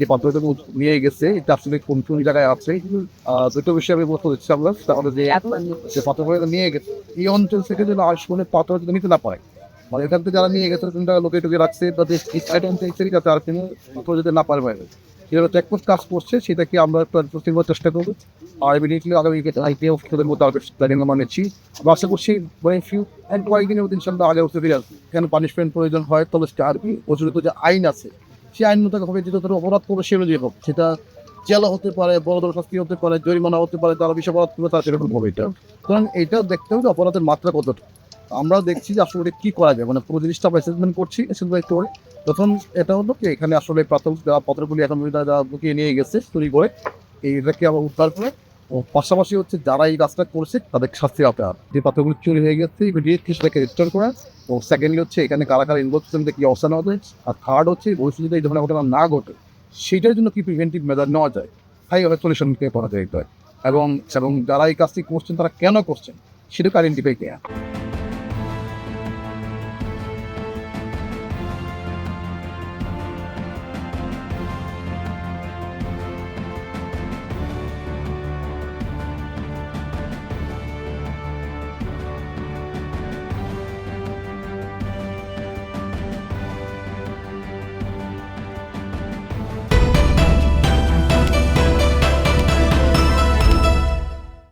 যে পাত্রটা নিয়ে গেছে এটা আসলে কোন কোন জায়গায় আছে? দুটো বিষয়ে আমি বলতে হচ্ছে আমরা তাহলে যে যে নিয়ে গেছে এই অঞ্চল থেকে যেন আসলে যদি নিতে না পারে মানে এখান থেকে যারা নিয়ে গেছে তিন টাকা লোকে টুকে রাখছে চাইছে যাতে আর কোনো পাত্র যদি না পারে বাইরে। যেটা চেকপোস্ট কাজ করছে সেটাকে আমরা প্রস্তুত করার চেষ্টা করব। আর ইমিডিয়েটলি আগামী আইপিএফ খেলের আগে প্ল্যানিং আমরা নিচ্ছি। আমরা আশা করছি মানে ফিউ অ্যান্ড কয়েকদিনের মধ্যে ইনশাল্লাহ আগে উঠতে ফিরে আসবে। এখানে পানিশমেন্ট প্রয়োজন হয় তবে কি প্রচলিত যে আইন আছে সেই আইন মোতাবেক হবে যেটা তারা অপরাধ করবে সে অনুযায়ী হোক সেটা জেলা হতে পারে, বড় শাস্তি হতে পারে, জরিমানা হতে পারে, তারা বিষ অপরাধ করবে, তারা সেরকম হবে এটা। সুতরাং এটা দেখতে হবে যে অপরাধের মাত্রা কতটা। আমরা দেখছি যে আসলে কি করা যায়। মানে পুরো জিনিসটা আমরা অ্যাসেসমেন্ট করছি অ্যাসেসমেন্ট করে প্রথম এটা হলো কি, এখানে আসলে প্রাথমিক পত্রগুলি এখন যারা নিয়ে গেছে, চুরি করে। এইটাকে আবার উদ্ধার করে ও পাশাপাশি হচ্ছে যারা এই কাজটা করছে, তাদের শাস্তি আপনার যে পাথরগুলো চুরি হয়ে গেছে ইমিডিয়েটলি সেটাকে রেজিস্টার করা। ও সেকেন্ডলি হচ্ছে এখানে কারা কারা ইনভলভ করছেন অবস্থা অবস্থান হবে আর থার্ড হচ্ছে, ভবিষ্যতে এই ধরনের ঘটনা না ঘটে, সেটার জন্য কি প্রিভেন্টিভ মেজার নেওয়া যায়? হাইভাবে সলিউশনকে করা যায় এবং এবং যারা এই কাজটি করছেন, তারা কেন করছেন? সেটাকে আইডেন্টিফাই করা